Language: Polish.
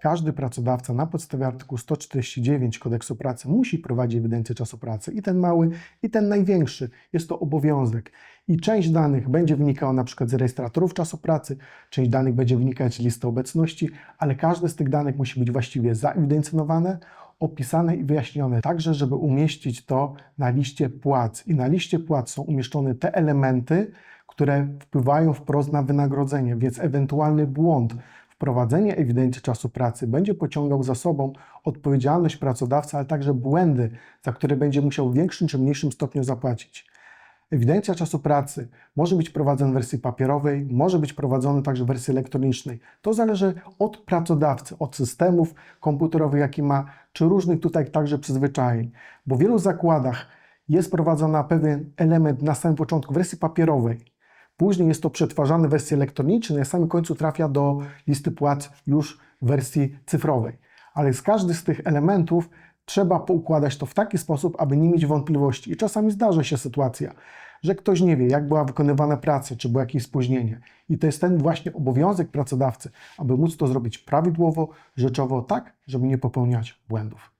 każdy pracodawca na podstawie artykułu 149 kodeksu pracy musi prowadzić ewidencję czasu pracy i ten mały, i ten największy. Jest to obowiązek. I część danych będzie wynikała na przykład z rejestratorów czasu pracy, część danych będzie wynikać z listy obecności, ale każde z tych danych musi być właściwie zaewidencjonowane, opisane i wyjaśnione, także żeby umieścić to na liście płac. I na liście płac są umieszczone te elementy, które wpływają wprost na wynagrodzenie, więc ewentualny błąd wprowadzenie ewidencji czasu pracy będzie pociągał za sobą odpowiedzialność pracodawcy, ale także błędy, za które będzie musiał w większym czy mniejszym stopniu zapłacić. Ewidencja czasu pracy może być prowadzona w wersji papierowej, może być prowadzona także w wersji elektronicznej. To zależy od pracodawcy, od systemów komputerowych, jaki ma, czy różnych tutaj także przyzwyczajeń. Bo w wielu zakładach jest prowadzona pewien element na samym początku w wersji papierowej. Później jest to przetwarzane w wersji elektronicznej, na samym końcu trafia do listy płac już w wersji cyfrowej. Ale z każdy z tych elementów trzeba poukładać to w taki sposób, aby nie mieć wątpliwości. I czasami zdarza się sytuacja, że ktoś nie wie, jak była wykonywana praca, czy było jakieś spóźnienie. I to jest ten właśnie obowiązek pracodawcy, aby móc to zrobić prawidłowo, rzeczowo, tak, żeby nie popełniać błędów.